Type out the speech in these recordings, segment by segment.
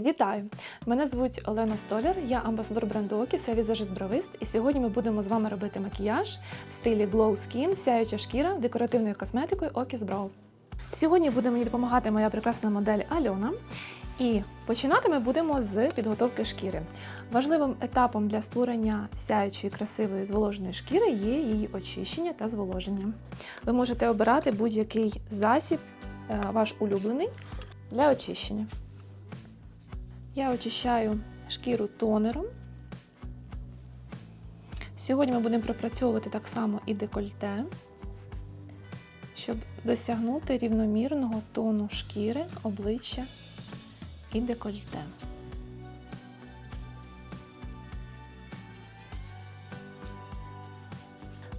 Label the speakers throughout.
Speaker 1: Вітаю! Мене звуть Олена Столяр, я амбасадор бренду Окіс, я візажист-бровист, і сьогодні ми будемо з вами робити макіяж в стилі Glow Skin, сяюча шкіра декоративною косметикою Окіс Brow. Сьогодні буде мені допомагати моя прекрасна модель Альона. І починати ми будемо з підготовки шкіри. Важливим етапом для створення сяючої, красивої зволоженої шкіри є її очищення та зволоження. Ви можете обирати будь-який засіб, е, ваш улюблений, для очищення. Я очищаю шкіру тонером. Сьогодні ми будемо пропрацьовувати так само і декольте, щоб досягнути рівномірного тону шкіри, обличчя і декольте.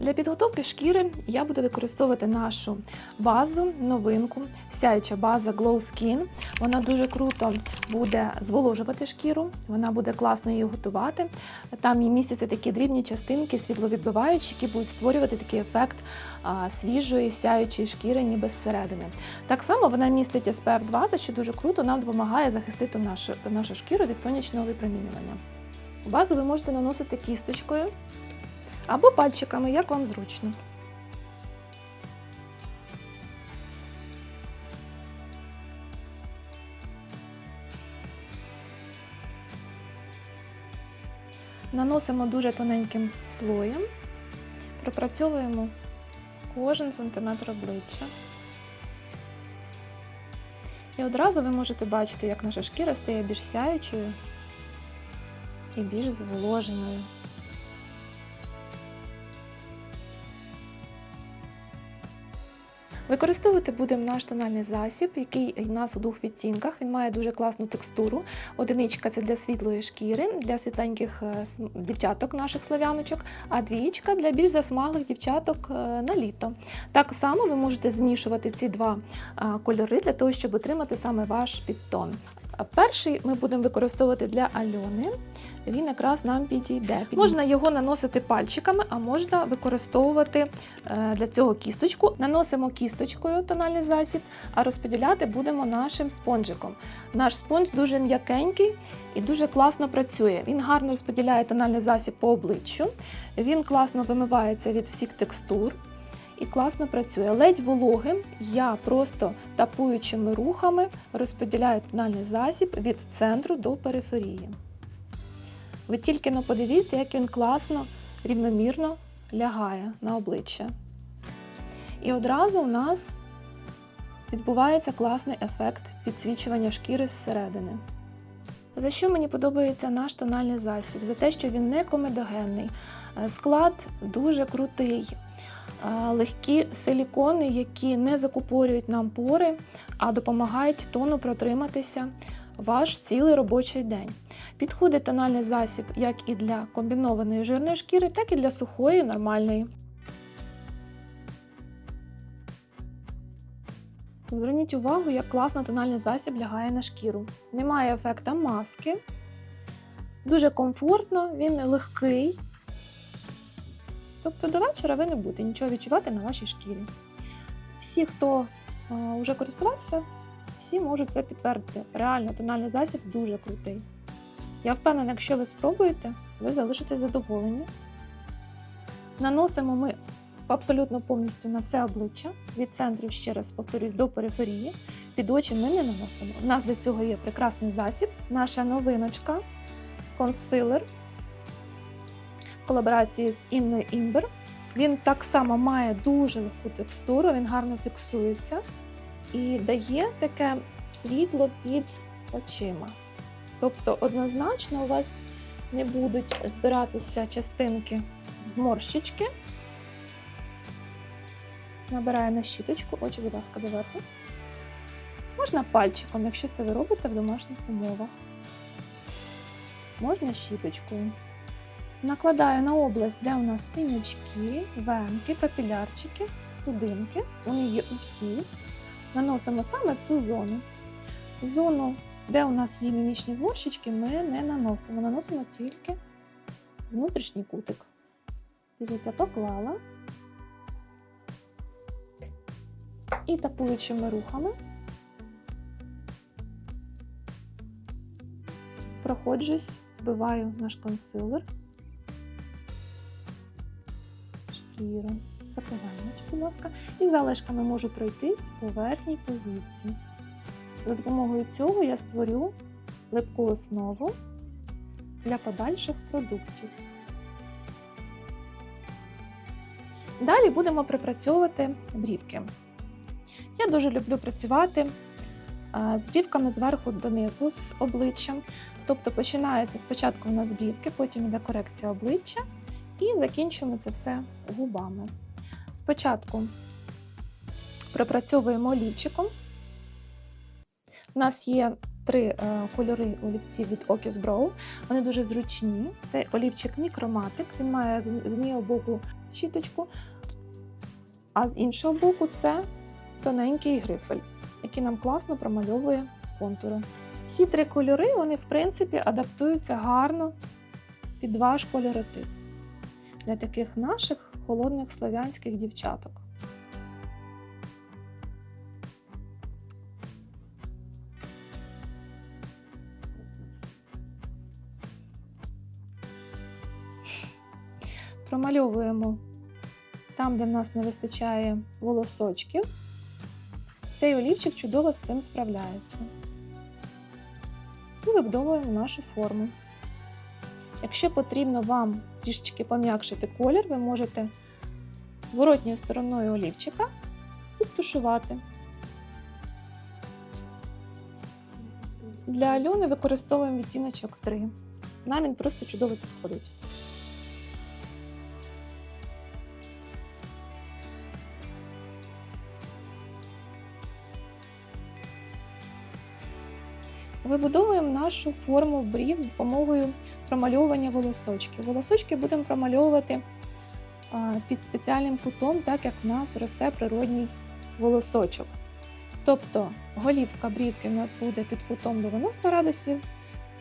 Speaker 1: Для підготовки шкіри я буду використовувати нашу базу, новинку, сяюча база Glow Skin. Вона дуже круто буде зволожувати шкіру, вона буде класно її готувати. Там і містяться такі дрібні частинки, світловідбиваючі, які будуть створювати такий ефект свіжої сяючої шкіри, ніби зсередини. Так само вона містить SPF 20, що дуже круто нам допомагає захистити нашу, нашу шкіру від сонячного випромінювання. Базу ви можете наносити кісточкою або пальчиками, як вам зручно. Наносимо дуже тоненьким слоєм, пропрацьовуємо кожен сантиметр обличчя. І одразу ви можете бачити, як наша шкіра стає більш сяючою і більш зволоженою. Використовувати будемо наш тональний засіб, який у нас у двох відтінках. Він має дуже класну текстуру. Одиничка це для світлої шкіри, для світленьких е, дівчаток, наших славяночок, а двієчка для більш засмаглих дівчаток е, на літо. Так само ви можете змішувати ці два кольори для того, щоб отримати саме ваш підтон. Перший ми будемо використовувати для Альони. Він якраз нам підійде. Можна його наносити пальчиками, а можна використовувати е, для цього кісточку. Наносимо кісточкою тональний засіб, а розподіляти будемо нашим спонжиком. Наш спонж дуже м'якенький і дуже класно працює. Він гарно розподіляє тональний засіб по обличчю, він класно вимивається від всіх текстур і класно працює. Ледь вологим я просто тапуючими рухами розподіляю тональний засіб від центру до периферії. Ви тільки но подивіться, як він класно, рівномірно лягає на обличчя. І одразу у нас відбувається класний ефект підсвічування шкіри зсередини. За що мені подобається наш тональний засіб? За те, що він не комедогенний. Склад дуже крутий легкі силікони, які не закупорюють нам пори, а допомагають тону протриматися ваш цілий робочий день. Підходить тональний засіб як і для комбінованої жирної шкіри, так і для сухої, нормальної. Зверніть увагу, як класно тональний засіб лягає на шкіру. Немає ефекта маски. Дуже комфортно, він легкий. Тобто до вечора ви не будете нічого відчувати на вашій шкірі. Всі, хто вже користувався, всі можуть це підтвердити. Реально, тональний засіб дуже крутий. Я впевнена, якщо ви спробуєте, ви залишитесь задоволені. Наносимо ми абсолютно повністю на все обличчя, від центрів, ще раз повторюсь, до периферії. Під очі ми не наносимо. У нас для цього є прекрасний засіб, наша новиночка, консилер колаборації з Інною Імбер. Він так само має дуже легку текстуру, він гарно фіксується і дає таке світло під очима. Тобто, однозначно, у вас не будуть збиратися частинки зморщички. Набираю на щіточку, очі, будь ласка, доверху. Можна пальчиком, якщо це ви робите в домашніх умовах. Можна щіточкою. Накладаю на область, де у нас синячки, венки, капілярчики, судинки. Вони є усі. Наносимо саме цю зону. Зону, де у нас є мімічні зморщички, ми не наносимо. Наносимо тільки внутрішній кутик. Дивіться, поклала. І тапуючими рухами проходжусь, вбиваю наш консилер. Шкіру. Закриваємо, будь ласка. І залишками можу пройтись по верхній повіці. За допомогою цього я створю липку основу для подальших продуктів. Далі будемо припрацьовувати брівки. Я дуже люблю працювати з брівками зверху донизу, з обличчям. Тобто починається спочатку у нас брівки, потім йде корекція обличчя і закінчуємо це все губами. Спочатку пропрацьовуємо олівчиком. У нас є три е, кольори олівців від Okis Brow. Вони дуже зручні. Це олівчик мікроматик, він має з однієї боку щіточку, а з іншого боку це тоненький грифель, який нам класно промальовує контури. Всі три кольори, вони, в принципі, адаптуються гарно під ваш кольоротип для таких наших холодних слов'янських дівчаток. Промальовуємо там, де в нас не вистачає волосочків. Цей олівчик чудово з цим справляється. І вибудовуємо нашу форму. Якщо потрібно вам трішечки пом'якшити колір, ви можете зворотньою стороною олівчика підтушувати. Для Альони використовуємо відтіночок 3. Нам він просто чудово підходить. Вибудовуємо нашу форму брів з допомогою промальовування волосочків. Волосочки будемо промальовувати під спеціальним кутом, так як в нас росте природній волосочок. Тобто голівка брівки у нас буде під кутом 90 градусів,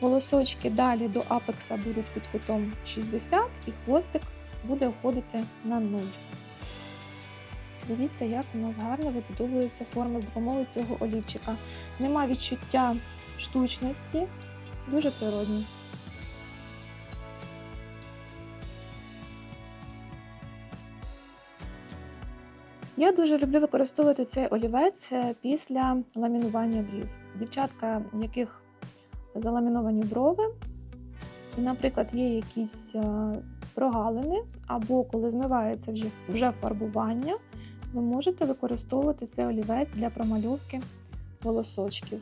Speaker 1: волосочки далі до апекса будуть під кутом 60 і хвостик буде входити на 0. Дивіться, як у нас гарно вибудовується форма з допомогою цього олівчика. Нема відчуття штучності, дуже природні. Я дуже люблю використовувати цей олівець е, після ламінування брів. Дівчатка, яких заламіновані брови, наприклад, є якісь е, прогалини, або коли змивається вже, вже фарбування, ви можете використовувати цей олівець для промальовки волосочків.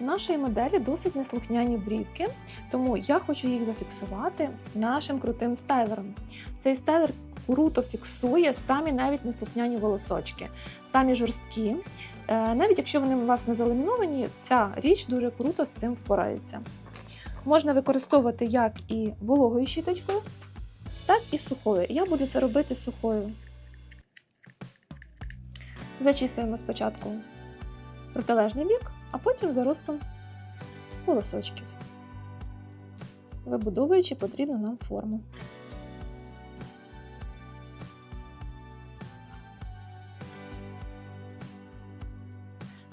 Speaker 1: У нашої моделі досить неслухняні брівки, тому я хочу їх зафіксувати нашим крутим стайлером. Цей стайлер круто фіксує самі навіть неслухняні волосочки, самі жорсткі. Е, Навіть якщо вони у вас не заламіновані, ця річ дуже круто з цим впорається. Можна використовувати як і вологою щіточкою, так і сухою. Я буду це робити сухою. Зачісуємо спочатку протилежний бік, а потім за ростом волосочків, вибудовуючи потрібну нам форму.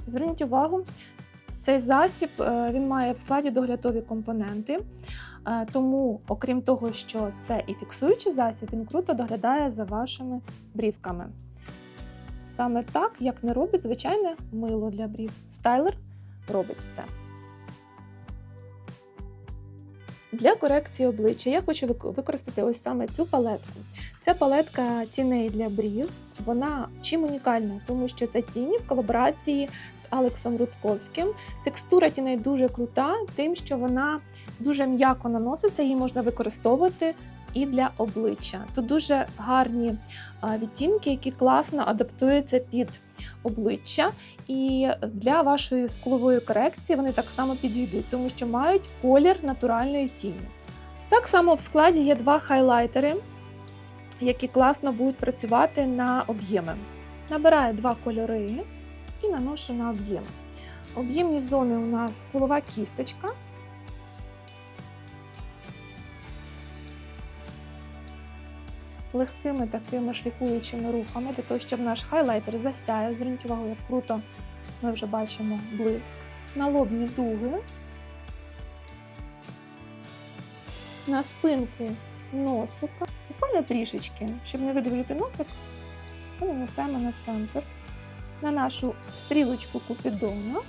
Speaker 1: Зверніть увагу, цей засіб е, він має в складі доглядові компоненти, е, тому, окрім того, що це і фіксуючий засіб, він круто доглядає за вашими брівками. Саме так, як не робить звичайне мило для брів. Стайлер робить це. Для корекції обличчя я хочу використати ось саме цю палетку. Ця палетка тіней для брів. Вона чим унікальна, тому що це тіні в колаборації з Алексом Рудковським. Текстура тіней дуже крута, тим, що вона дуже м'яко наноситься, її можна використовувати і для обличчя. Тут дуже гарні відтінки, які класно адаптуються під обличчя. І для вашої склової корекції вони так само підійдуть, тому що мають колір натуральної тіні. Так само в складі є два хайлайтери, які класно будуть працювати на об'єми. Набираю два кольори і наношу на об'єм. Об'ємні зони у нас скулова кісточка. Легкими такими шліфуючими рухами для того, щоб наш хайлайтер засяяв. Зверніть увагу, як круто ми вже бачимо блиск. На лобні дуги. На спинку носика. Буквально трішечки, щоб не видивлювати носик, ми нанесемо на центр, на нашу стрілочку купідона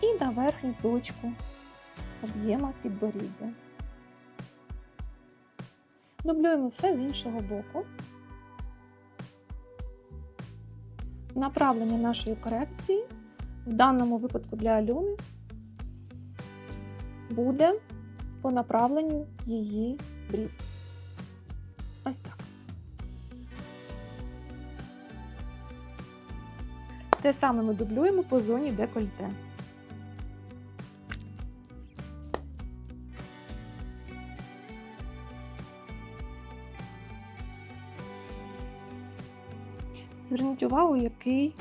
Speaker 1: і на верхню точку об'єма підборіддя. Дублюємо все з іншого боку. Направлення нашої корекції в даному випадку для Альони буде по направленню її брів. Ось так. Те саме ми дублюємо по зоні декольте. Зверніть увагу, який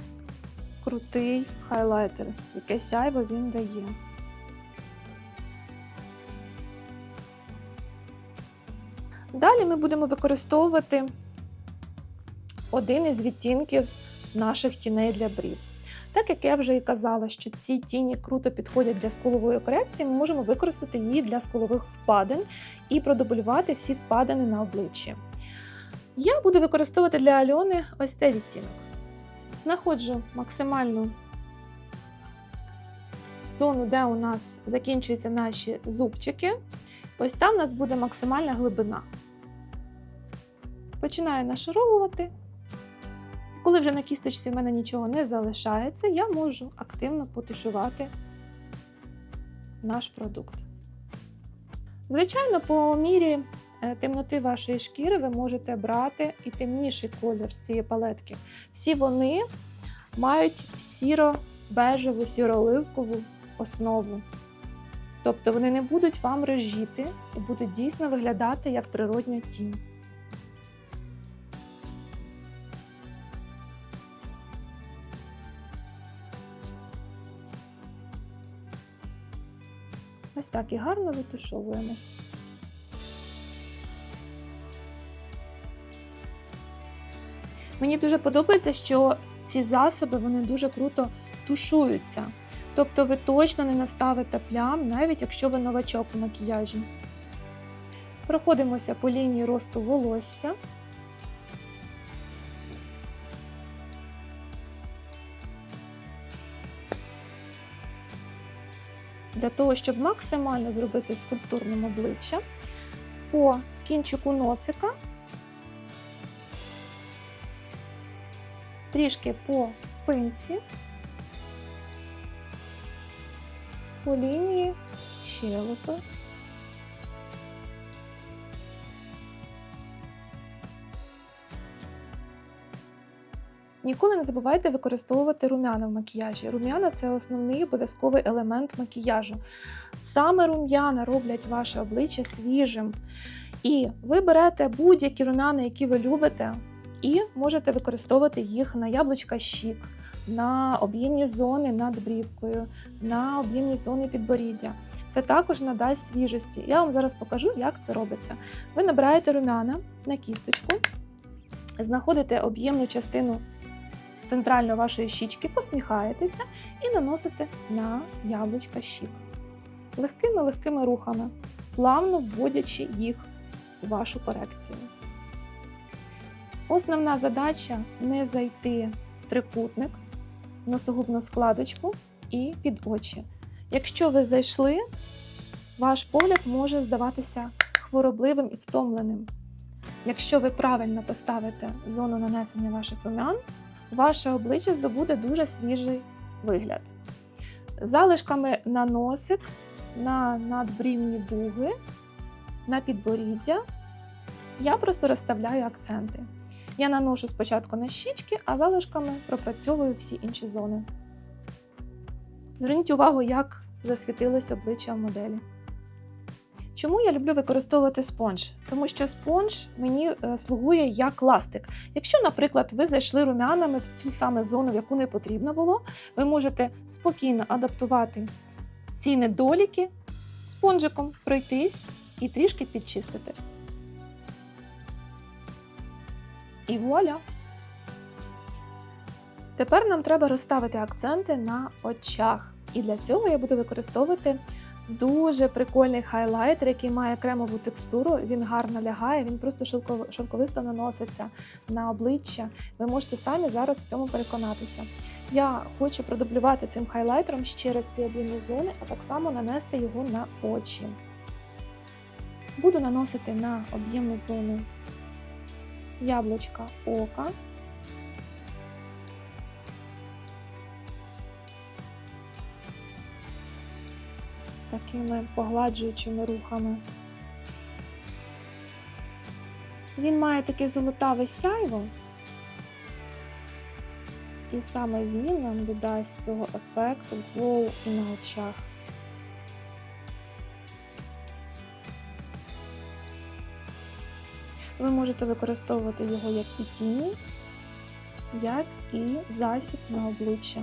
Speaker 1: крутий хайлайтер, яке сяйво він дає. Далі ми будемо використовувати один із відтінків наших тіней для брів. Так як я вже і казала, що ці тіні круто підходять для скулової корекції, ми можемо використати її для скулових впадин і продублювати всі впадини на обличчі. Я буду використовувати для Альони ось цей відтінок. Знаходжу максимальну зону, де у нас закінчуються наші зубчики. Ось там у нас буде максимальна глибина. Починаю нашаровувати. Коли вже на кісточці в мене нічого не залишається, я можу активно потушувати наш продукт. Звичайно, по мірі темноти вашої шкіри ви можете брати і темніший колір з цієї палетки. Всі вони мають сіро-бежеву, сіро-оливкову основу. Тобто вони не будуть вам режіти і будуть дійсно виглядати як природня тінь. Ось так і гарно витушовуємо. Мені дуже подобається, що ці засоби вони дуже круто тушуються. Тобто ви точно не наставите плям, навіть якщо ви новачок у макіяжі. Проходимося по лінії росту волосся. Для того, щоб максимально зробити скульптурним обличчя, по кінчику носика, трішки по спинці, по лінії щелепи. Ніколи не забувайте використовувати рум'яна в макіяжі. Рум'яна це основний обов'язковий елемент макіяжу. Саме рум'яна роблять ваше обличчя свіжим. І ви берете будь-які рум'яна, які ви любите, і можете використовувати їх на яблучка щік, на об'ємні зони над брівкою, на об'ємні зони підборіддя. Це також надасть свіжості. Я вам зараз покажу, як це робиться. Ви набираєте рум'яна на кісточку, знаходите об'ємну частину центрально вашої щічки, посміхаєтеся і наносите на яблучка щік. Легкими-легкими рухами, плавно вводячи їх у вашу корекцію. Основна задача не зайти в трикутник, носогубну складочку і під очі. Якщо ви зайшли, ваш погляд може здаватися хворобливим і втомленим. Якщо ви правильно поставите зону нанесення ваших румян, ваше обличчя здобуде дуже свіжий вигляд. Залишками на носик, на надбрівні дуги, на підборіддя я просто розставляю акценти. Я наношу спочатку на щічки, а залишками пропрацьовую всі інші зони. Зверніть увагу, як засвітилось обличчя моделі. Чому я люблю використовувати спонж? Тому що спонж мені е, слугує як ластик. Якщо, наприклад, ви зайшли румянами в цю саме зону, в яку не потрібно було, ви можете спокійно адаптувати ці недоліки спонжиком, пройтись і трішки підчистити. І вуаля! Тепер нам треба розставити акценти на очах. І для цього я буду використовувати дуже прикольний хайлайтер, який має кремову текстуру. Він гарно лягає, він просто шовковисто наноситься на обличчя. Ви можете самі зараз в цьому переконатися. Я хочу продублювати цим хайлайтером ще раз ці об'ємні зони, а так само нанести його на очі. Буду наносити на об'ємну зону яблучка ока. Такими погладжуючими рухами. Він має таке золотаве сяйво, і саме він нам додасть цього ефекту глоу і на очах. Ви можете використовувати його як і тіні, як і засіб на обличчя.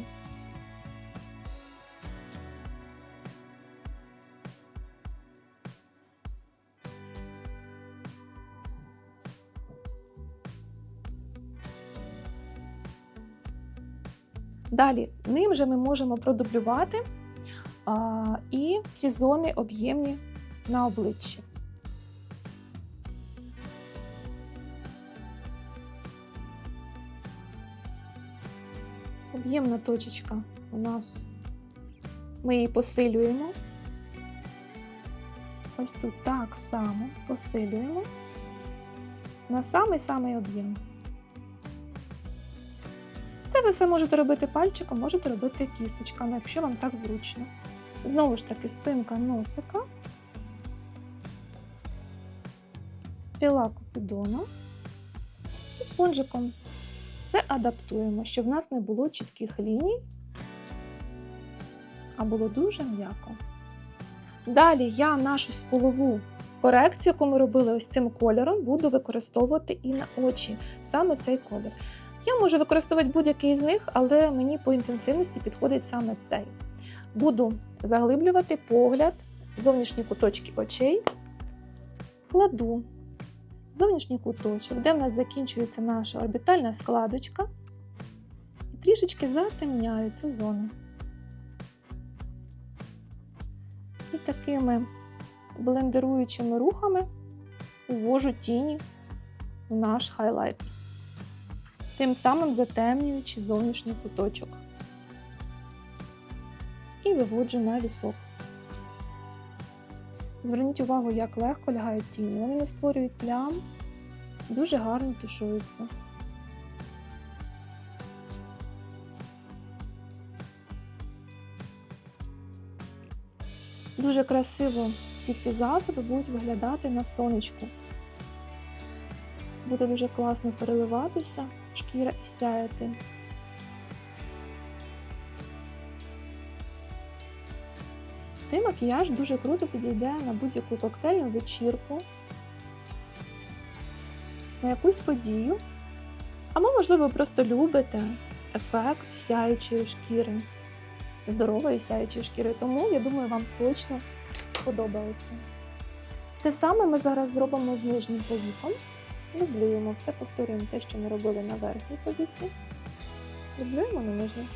Speaker 1: Далі ним же ми можемо продублювати а, і всі зони об'ємні на обличчі. Об'ємна точечка у нас, ми її посилюємо. Ось тут так само посилюємо на самий-самий об'єм. Це ви все можете робити пальчиком, можете робити кісточками, якщо вам так зручно. Знову ж таки, спинка носика, стріла купідона і спонжиком все адаптуємо, щоб в нас не було чітких ліній, а було дуже м'яко. Далі я нашу скулову корекцію, яку ми робили ось цим кольором, буду використовувати і на очі, саме цей колір. Я можу використовувати будь-який з них, але мені по інтенсивності підходить саме цей. Буду заглиблювати погляд, зовнішні куточки очей, кладу зовнішній куточок, де в нас закінчується наша орбітальна складочка, і трішечки затемняю цю зону. І такими блендеруючими рухами увожу тіні в наш хайлайтер тим самим затемнюючи зовнішній куточок. І виводжу на вісок. Зверніть увагу, як легко лягають тіні. Вони не створюють плям, дуже гарно тушуються. Дуже красиво ці всі засоби будуть виглядати на сонечку. Буде дуже класно переливатися шкіра і сяяти. Цей макіяж дуже круто підійде на будь-яку коктейльну вечірку, на якусь подію. Або, можливо, просто любите ефект сяючої шкіри, здорової сяючої шкіри. Тому, я думаю, вам точно сподобається. Те саме ми зараз зробимо з нижнім повіком. Дублюємо, все повторюємо те, що ми робили на верхній повіці. Дублюємо на нижній.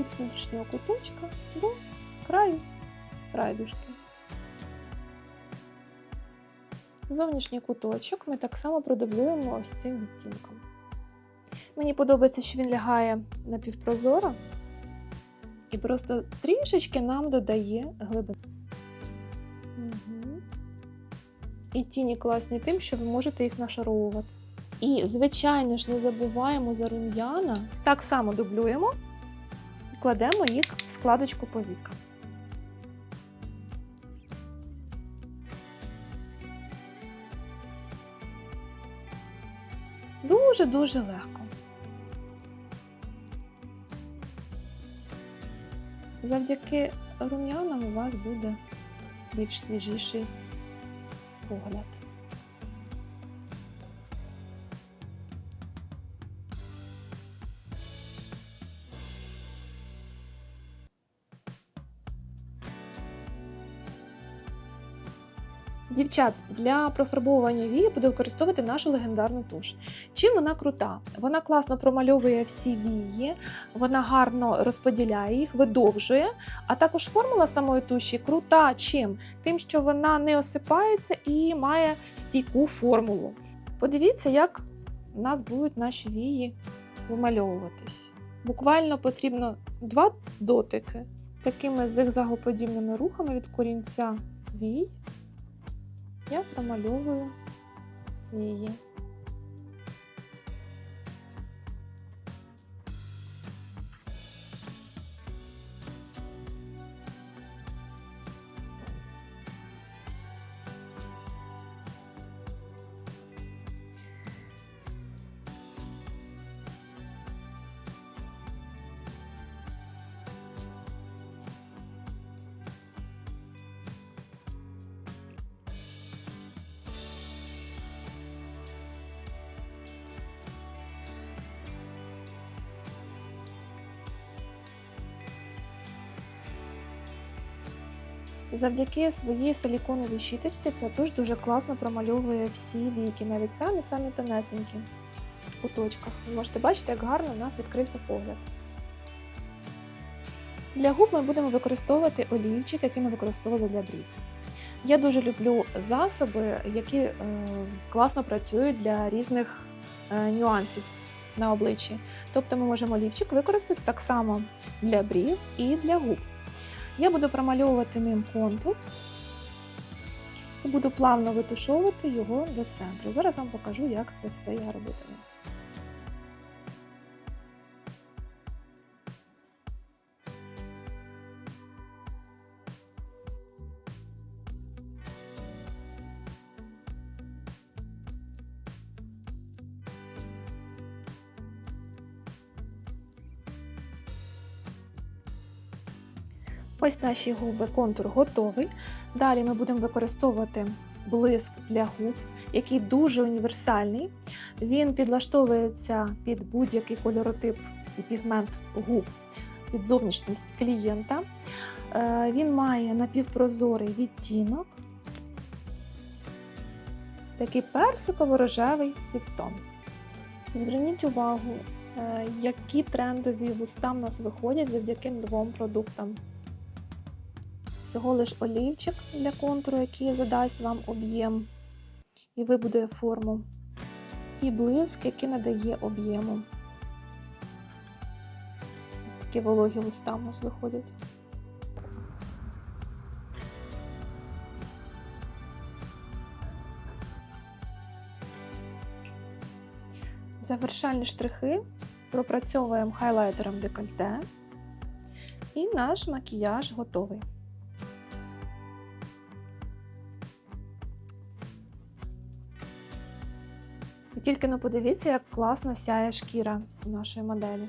Speaker 1: Від внутрішнього куточка до краю райдушки. Зовнішній куточок ми так само продублюємо ось цим відтінком. Мені подобається, що він лягає напівпрозоро і просто трішечки нам додає глибину. І тіні класні тим, що ви можете їх нашаровувати. І, звичайно ж, не забуваємо за рум'яна. Так само дублюємо кладемо їх в складочку повіка. Дуже-дуже легко. Завдяки рум'янам у вас буде більш свіжіший погляд. Дівчат, для профарбовування вії буду використовувати нашу легендарну туш. Чим вона крута? Вона класно промальовує всі вії, вона гарно розподіляє їх, видовжує. А також формула самої туші крута чим? Тим, що вона не осипається і має стійку формулу. Подивіться, як у нас будуть наші вії вимальовуватись. Буквально потрібно два дотики такими зигзагоподібними рухами від корінця вій. Я промальовую її. Завдяки своїй силіконовій щіточці ця туш дуже класно промальовує всі віки, навіть самі самі тонесенькі в куточках. Ви можете бачити, як гарно у нас відкрився погляд. Для губ ми будемо використовувати олівчик, який ми використовували для брів. Я дуже люблю засоби, які е, класно працюють для різних е, нюансів на обличчі. Тобто ми можемо олівчик використати так само для брів і для губ. Я буду промальовувати ним контур і буду плавно витушовувати його до центру. Зараз вам покажу, як це все я робитиму. Ось наші губи, контур готовий. Далі ми будемо використовувати блиск для губ, який дуже універсальний. Він підлаштовується під будь-який кольоротип і пігмент губ, під зовнішність клієнта. Е, Він має напівпрозорий відтінок, такий персиково-рожевий підтон. Зверніть увагу, е, які трендові вуста в нас виходять завдяки двом продуктам. Всього лиш олівчик для контуру, який задасть вам об'єм і вибудує форму. І блиск, який надає об'єму. Ось такі вологі вуста в нас виходять. Завершальні штрихи пропрацьовуємо хайлайтером декольте. І наш макіяж готовий. Ви тільки не подивіться, як класно сяє шкіра нашої моделі.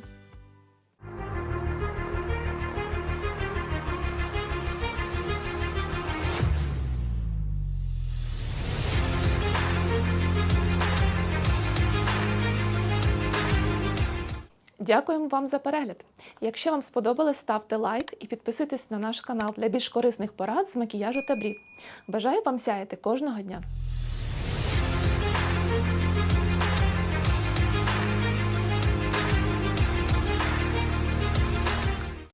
Speaker 1: Дякуємо вам за перегляд. Якщо вам сподобалось, ставте лайк і підписуйтесь на наш канал для більш корисних порад з макіяжу та брів. Бажаю вам сяяти кожного дня!